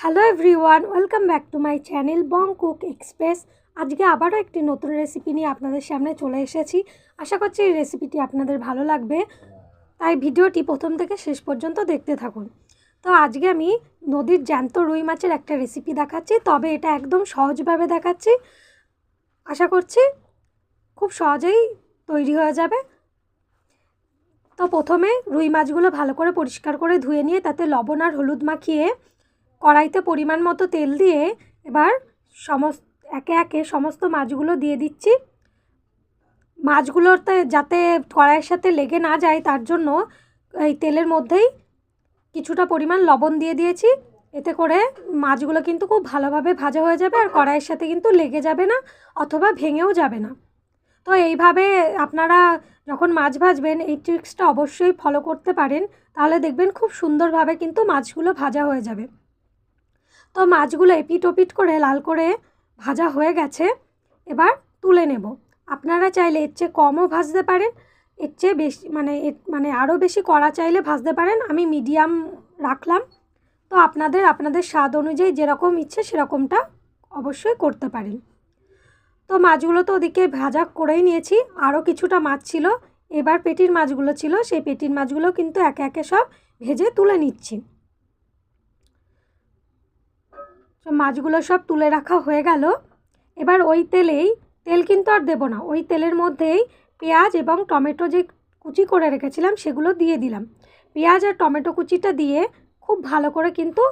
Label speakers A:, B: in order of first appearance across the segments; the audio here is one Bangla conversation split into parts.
A: Hello everyone welcome back to my channel Bong Cook Express আজকে আবারও একটি নতুন রেসিপি নিয়ে আপনাদের সামনে চলে এসেছি। আশা করছি এই রেসিপিটি আপনাদের ভালো লাগবে। তাই ভিডিওটি প্রথম থেকে শেষ পর্যন্ত দেখতে থাকুন। তো আজকে আমি নদীর জ্যান্ত রুই মাছের একটা রেসিপি দেখাচ্ছি, তবে এটা একদম সহজভাবে দেখাচ্ছি। আশা করছি খুব সহজেই তৈরি হয়ে যাবে। তো প্রথমে রুই মাছগুলো ভালো করে পরিষ্কার করে ধুয়ে নিয়ে তাতে লবণ আর হলুদ মাখিয়ে কড়াইতে পরিমাণ মতো তেল দিয়ে এবার সমস্ত, একে একে সমস্ত মাছগুলো দিয়ে দিচ্ছি। মাছগুলোতে যাতে কড়াইয়ের সাথে লেগে না যায়, তার জন্য এই তেলের মধ্যেই কিছুটা পরিমাণ লবণ দিয়ে দিয়েছি। এতে করে মাছগুলো কিন্তু খুব ভালোভাবে ভাজা হয়ে যাবে আর কড়াইয়ের সাথে কিন্তু লেগে যাবে না অথবা ভেঙেও যাবে না। তো এইভাবে আপনারা যখন মাছ ভাজবেন, এই ট্রিক্সটা অবশ্যই ফলো করতে পারেন। তাহলে দেখবেন খুব সুন্দরভাবে কিন্তু মাছগুলো ভাজা হয়ে যাবে। তো মাছগুলো এপিট ওপিট করে লাল করে ভাজা হয়ে গেছে। এবার তুলে নেব। আপনারা চাইলে এর চেয়ে কমও ভাজতে পারেন, এর চেয়ে বেশি মানে মানে আরও বেশি কড়া চাইলে ভাজতে পারেন। আমি মিডিয়াম রাখলাম। তো আপনাদের আপনাদের স্বাদ অনুযায়ী যেরকম ইচ্ছে সেরকমটা অবশ্যই করতে পারেন। তো মাছগুলো তো ওদিকে ভাজা করেই নিয়েছি। আরও কিছুটা মাছ ছিল। এবার পেটির মাছগুলো ছিল। সেই পেটির মাছগুলো কিন্তু একে একে সব ভেজে তুলে নিচ্ছি। সব মাছগুলো সব তুলে রাখা হয়ে গেল। এবার ওই তেলেই, তেল কিন্তু আর দেবো না। ওই তেলের মধ্যেই পেঁয়াজ এবং টমেটো যে কুচি করে রেখেছিলাম, সেগুলো দিয়ে দিলাম। পেঁয়াজ আর টমেটো কুচিটা দিয়ে খুব ভালো করে কিন্তু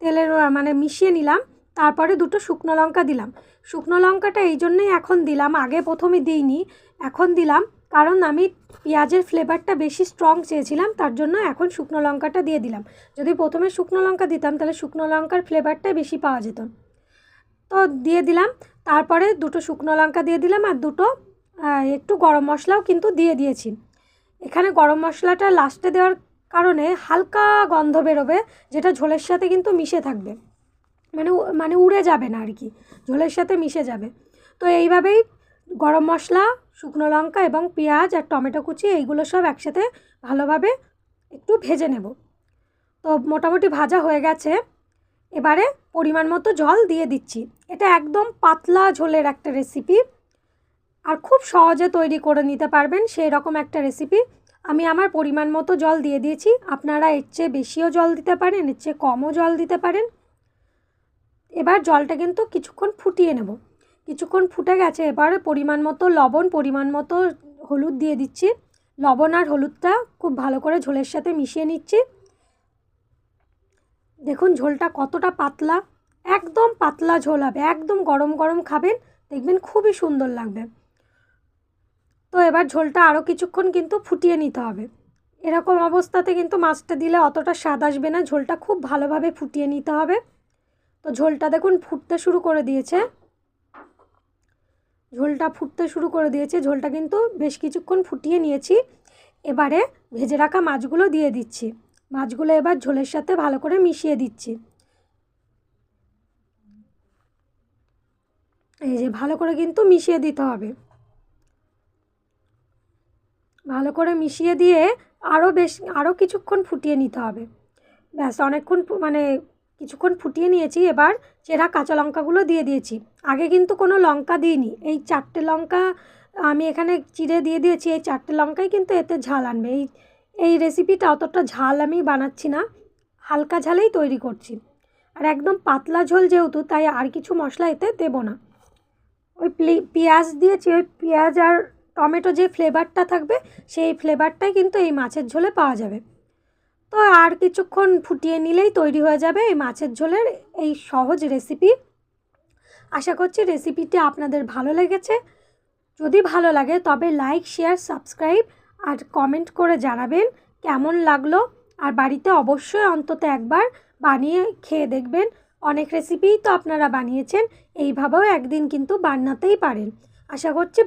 A: তেলের মানে মিশিয়ে নিলাম। তারপরে দুটো শুকনো লঙ্কা দিলাম। শুকনো লঙ্কাটা এই জন্যই এখন দিলাম। আগে প্রথমে দিইনি, এখন দিলাম কারণ আমি পেঁয়াজের ফ্লেভারটা বেশি স্ট্রং চেয়েছিলাম, তার জন্য এখন শুকনো লঙ্কাটা দিয়ে দিলাম। যদি প্রথমে শুকনো লঙ্কা দিতাম, তাহলে শুকনো লঙ্কার ফ্লেভারটাই বেশি পাওয়া যেত। তো দিয়ে দিলাম, তারপরে দুটো শুকনো লঙ্কা দিয়ে দিলাম আর দুটো একটু গরম মশলাও কিন্তু দিয়ে দিয়েছি। এখানে গরম মশলাটা লাস্টে দেওয়ার কারণে হালকা গন্ধ বেরোবে, যেটা ঝোলের সাথে কিন্তু মিশে থাকবে। মানে মানে উড়ে যাবে না আর কি, ঝোলের সাথে মিশে যাবে। তো এইভাবেই গরম মশলা শুকনো লঙ্কা এবং পেঁয়াজ আর টমেটো কুচি, এইগুলো সব একসাথে ভালোভাবে একটু ভেজে নেব। তো মোটামুটি ভাজা হয়ে গেছে। এবারে পরিমাণ মতো জল দিয়ে দিচ্ছি। এটা একদম পাতলা ঝোলের একটা রেসিপি আর খুব সহজে তৈরি করে নিতে পারবেন সেই রকম একটা রেসিপি আমি আমার পরিমাণ মতো জল দিয়ে দিয়েছি। আপনারা এর চেয়ে বেশিও জল দিতে পারেন, এর চেয়ে কমও জল দিতে পারেন। এবার জলটা কিন্তু কিছুক্ষণ ফুটিয়ে নেব। কিছুক্ষণ ফুটে গেছে, এবার পরিমাণ মতো লবণ, পরিমাণ মতো হলুদ দিয়ে দিচ্ছি। লবণ আর হলুদটা খুব ভালো করে ঝোলের সাথে মিশিয়ে নিচ্ছি। দেখুন ঝোলটা কতটা পাতলা, একদম পাতলা ঝোল হবে, একদম গরম গরম খাবেন, দেখবেন খুবই সুন্দর লাগবে। তো এবার ঝোলটা আরও কিছুক্ষণ কিন্তু ফুটিয়ে নিতে হবে। এরকম অবস্থাতে কিন্তু মাছটা দিলে অতটা স্বাদ আসবে না, ঝোলটা খুব ভালোভাবে ফুটিয়ে নিতে হবে। তো ঝোলটা দেখুন ফুটতে শুরু করে দিয়েছে। ঝোলটা ফুটতে শুরু করে দিয়েছে। ঝোলটা কিন্তু বেশ কিছুক্ষণ ফুটিয়ে নিয়েছি। এবারে ভেজে রাখা মাছগুলো দিয়ে দিচ্ছি। মাছগুলো এবার ঝোলের সাথে ভালো করে মিশিয়ে দিচ্ছি। এই যে ভালো করে কিন্তু মিশিয়ে দিতে হবে। ভালো করে মিশিয়ে দিয়ে আরও বেশ আরও কিছুক্ষণ ফুটিয়ে নিতে হবে। ব্যাস, অনেকক্ষণ মানে কিছুক্ষণ ফুটিয়ে নিয়েছি, এবার চেরা কাঁচা লঙ্কাগুলো দিয়ে দিয়েছি। আগে কিন্তু কোনো লঙ্কা দিইনি। এই চারটে লঙ্কা আমি এখানে চিড়ে দিয়ে দিয়েছি, এই চারটে লঙ্কাই কিন্তু এতে ঝাল আনবে। এই এই রেসিপিটা অতটা ঝাল আমি বানাচ্ছি না, হালকা ঝালেই তৈরি করছি। আর একদম পাতলা ঝোল যেহেতু, তাই আর কিছু মশলা এতে দেবো না। ওই পেঁয়াজ দিয়েছি, ওই পেঁয়াজ আর টমেটো যে ফ্লেভারটা থাকবে, সেই ফ্লেভারটাই কিন্তু এই মাছের ঝোলে পাওয়া যাবে। তো আর কিছুক্ষণ ফুটিয়ে নিলেই তৈরি হয়ে যাবে এই মাছের ঝোলের এই সহজ রেসিপি আশা করছি রেসিপিটি আপনাদের ভালো লেগেছে। যদি ভালো লাগে তবে লাইক শেয়ার সাবস্ক্রাইব আর কমেন্ট করে জানাবেন কেমন লাগল। আর বাড়িতে অবশ্যই অন্তত একবার বানিয়ে খেয়ে দেখবেন। অনেক রেসিপিই তো আপনারা বানিয়েছেন, এইভাবেও একদিন কিন্তু বানাতেই পারেন। আশা করছি